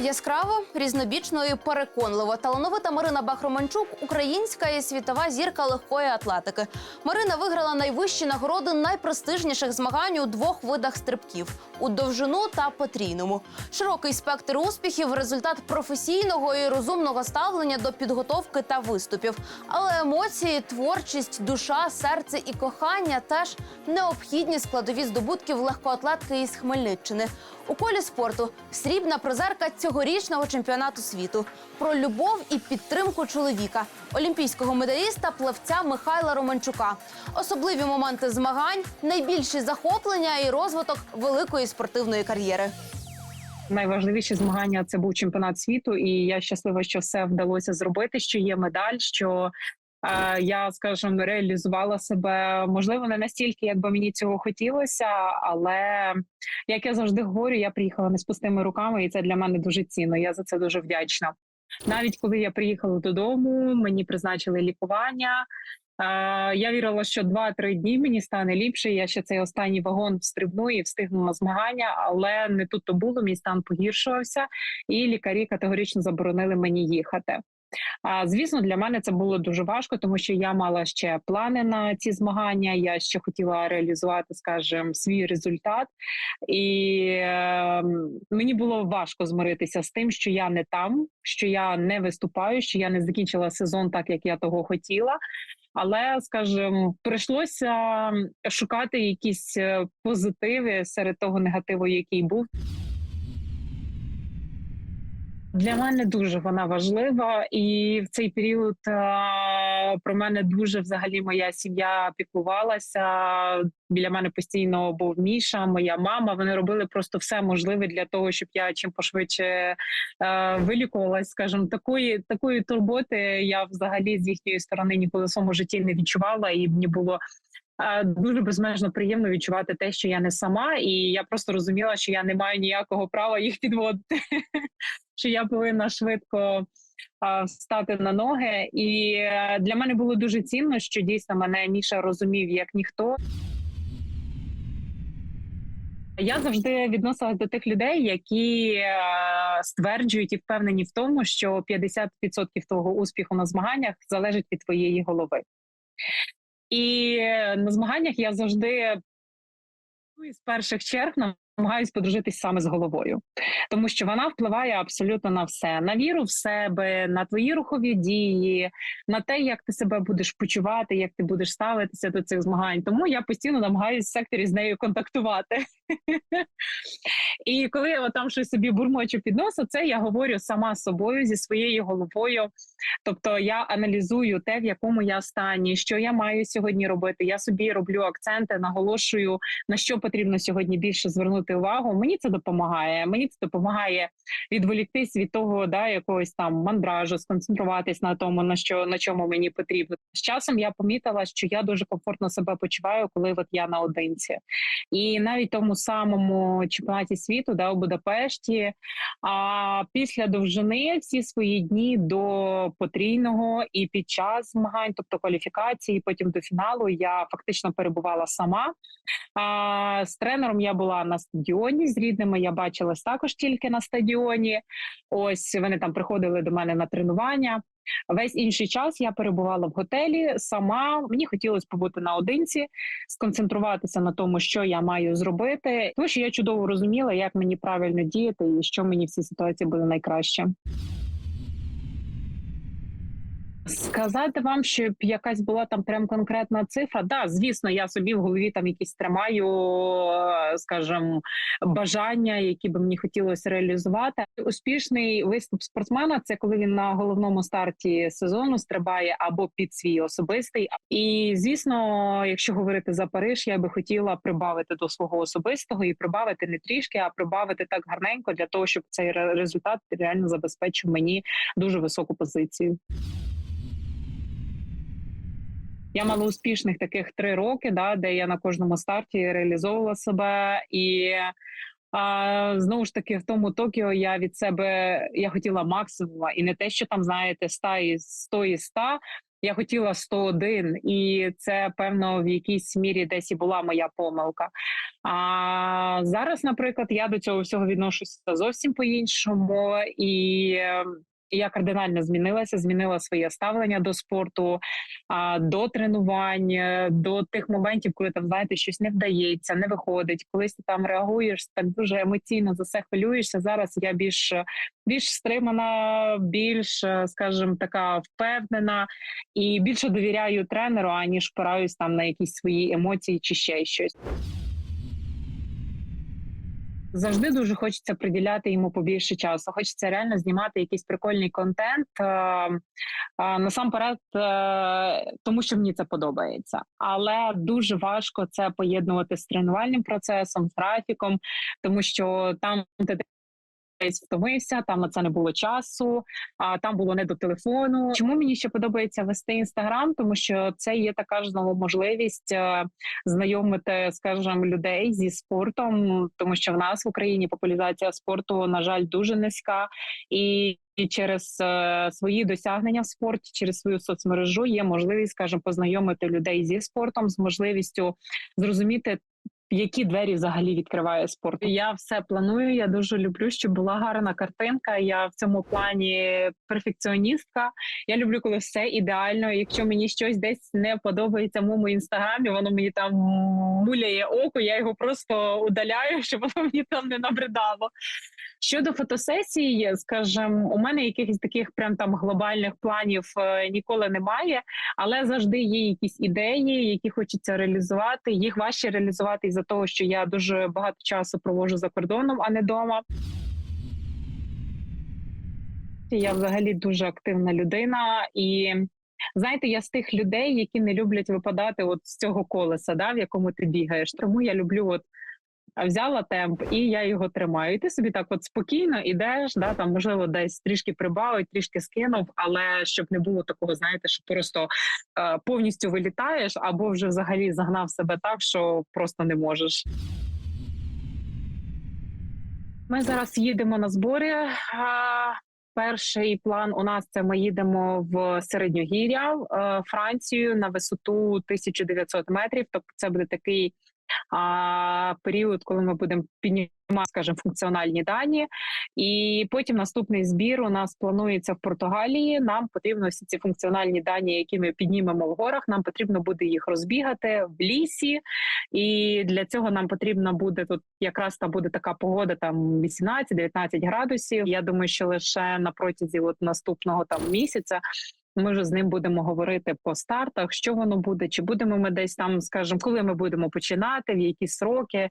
Яскраво, різнобічно і переконливо. Талановита Марина Бахроманчук українська і світова зірка легкої атлетики. Марина виграла найвищі нагороди найпрестижніших змагань у двох видах стрибків у довжину та потрійному. Широкий спектр успіхів результат професійного і розумного ставлення до підготовки та виступів. Але емоції, творчість, душа, серце і кохання теж необхідні складові здобутків легкоатлетки із Хмельниччини. У колі спорту срібна призерка цьогорічного чемпіонату світу про любов і підтримку чоловіка, олімпійського медаліста плавця Михайла Романчука. Особливі моменти змагань, найбільші захоплення і розвиток великої спортивної кар'єри. найважливіші змагання це був чемпіонат світу, і я щаслива, що все вдалося зробити. Що є медаль, що я, скажімо, реалізувала себе можливо не настільки, як би мені цього хотілося, але як я завжди говорю, я приїхала не з пустими руками, і це для мене дуже цінно. Я за це дуже вдячна. Навіть коли я приїхала додому, мені призначили лікування. Е, Я вірила, що 2-3 дні мені стане ліпше. Я ще цей останній вагон встрибну і встигну на змагання, але не тут то було. Мій стан погіршувався, і лікарі категорично заборонили мені їхати. Звісно, для мене це було дуже важко, тому що я мала ще плани на ці змагання. Я ще хотіла реалізувати, скажімо, свій результат, і е, мені було важко змиритися з тим, що я не там, що я не виступаю, що я не закінчила сезон так, як я того хотіла. Але, скажімо, прийшлося шукати якісь е, позитиви серед того негативу, який був. Для мене дуже вона важлива, і в цей період е, про мене дуже взагалі моя сім'я піклувалася. Біля мене постійно був Міша, моя мама. Вони робили просто все можливе для того, щоб я чим пошвидше е, вилікувалась. Скажімо, такої такої турботи я взагалі з їхньої сторони ніколи в своєму житті не відчувала, і мені було е, дуже безмежно приємно відчувати те, що я не сама, і я просто розуміла, що я не маю ніякого права їх підводити. Що я повинна швидко встати на ноги. І е, для мене було дуже цінно, що дійсно мене Міша розумів як ніхто. Я завжди відносилася до тих людей, які е, стверджують і впевнені в тому, що 50% твого успіху на змаганнях залежить від твоєї голови. І е, на змаганнях я завжди ну, з перших черг намагаюсь подружитись саме з головою, тому що вона впливає абсолютно на все: на віру в себе, на твої рухові дії, на те, як ти себе будеш почувати, як ти будеш ставитися до цих змагань. Тому я постійно намагаюся в секторі з нею контактувати. І коли я там щось собі бурмочу під носа, це я говорю сама собою зі своєю головою. Тобто я аналізую те, в якому я стані, що я маю сьогодні робити. Я собі роблю акценти, наголошую на що потрібно сьогодні більше звернути увагу. Мені це допомагає. Мені це допомагає відволіктись від того, да якогось там мандражу, сконцентруватись на тому, на що на чому мені потрібно. З часом я помітила, що я дуже комфортно себе почуваю, коли от я наодинці, і навіть тому самому чемпіонаті світу, да у Будапешті. А після довжини всі свої дні до потрійного і під час змагань, тобто кваліфікації, потім до фіналу, я фактично перебувала сама. А з тренером я була на стадіоні з рідними. Я бачилась також тільки на стадіоні. Ось вони там приходили до мене на тренування. Весь інший час я перебувала в готелі сама. Мені хотілося побути наодинці, сконцентруватися на тому, що я маю зробити. Тому що я чудово розуміла, як мені правильно діяти і що мені в цій ситуації буде найкраще. Сказати вам, щоб якась була там прям конкретна цифра. Да, звісно, я собі в голові там якісь тримаю, скажімо, бажання, які би мені хотілося реалізувати. Успішний виступ спортсмена це коли він на головному старті сезону стрибає або під свій особистий. І звісно, якщо говорити за Париж, я би хотіла прибавити до свого особистого і прибавити не трішки, а прибавити так гарненько для того, щоб цей ре- результат реально забезпечив мені дуже високу позицію. Я мала успішних таких три роки, да, де я на кожному старті реалізовувала себе, і а, знову ж таки в тому Токіо я від себе я хотіла максимума, і не те, що там знаєте, 100 і 100 і 100, Я хотіла 101, і це певно в якійсь мірі десь і була моя помилка. А зараз, наприклад, я до цього всього відношуся зовсім по-іншому, і е, я кардинально змінилася, змінила своє ставлення до спорту, до тренувань, е, до тих моментів, коли там знаєте, щось не вдається, не виходить. Колись ти там реагуєш так дуже емоційно за все хвилюєшся. Зараз я більш більш стримана, більш, е, скажімо, така впевнена і більше довіряю тренеру, аніж опираюсь там на якісь свої емоції чи ще щось. Завжди дуже хочеться приділяти йому побільше часу. Хочеться реально знімати якийсь прикольний контент. е, е, Насамперед, е, тому що мені це подобається, але дуже важко це поєднувати з тренувальним процесом, з графіком, тому що там ти втомився, там на це не було часу, а там було не до телефону. Чому мені ще подобається вести інстаграм? Тому що це є така ж знову можливість е, знайомити, скажімо, людей зі спортом, тому що в нас в Україні популяризація спорту, на жаль, дуже низька, і і через е, свої досягнення в спорті, через свою соцмережу є можливість, скажімо, познайомити людей зі спортом, з можливістю зрозуміти. Які двері взагалі відкриває спорт? Я все планую. Я дуже люблю, щоб була гарна картинка. Я в цьому плані перфекціоністка. Я люблю, коли все ідеально. Якщо мені щось десь не подобається моєму інстаграмі, воно мені там муляє око. Я його просто удаляю, щоб воно мені там не набридало. Щодо фотосесії, скажімо, у мене якихось таких прям там глобальних планів е, ніколи немає, але завжди є якісь ідеї, які хочеться реалізувати. Їх важче реалізувати із-за того, що я дуже багато часу проводжу за кордоном, а не вдома. Я взагалі дуже активна людина і. Знаєте, я з тих людей, які не люблять випадати от з цього колеса, да, в якому ти бігаєш. Тому я люблю от взяла темп і я його тримаю. І ти собі так от спокійно ідеш, да там можливо десь трішки прибавить, трішки скинув, але щоб не було такого, знаєте, що просто е, повністю вилітаєш, або вже взагалі загнав себе так, що просто не можеш. Ми зараз їдемо на збори. Перший план у нас це ми їдемо в середньогір'я е, Францію на висоту 1900 метрів. Тобто це буде такий а, період, коли ми будемо піднімати, скажімо, функціональні дані. І потім наступний збір у нас планується в Португалії. Нам потрібно всі ці функціональні дані, які ми піднімемо в горах. Нам потрібно буде їх розбігати в лісі, і для цього нам потрібно буде тут якраз там буде така погода, там 18-19 градусів. Я думаю, що лише на протязі от наступного там місяця. Ми вже з ним будемо говорити по стартах, що воно буде, чи будемо ми десь там, скажімо, коли ми будемо починати, в які сроки.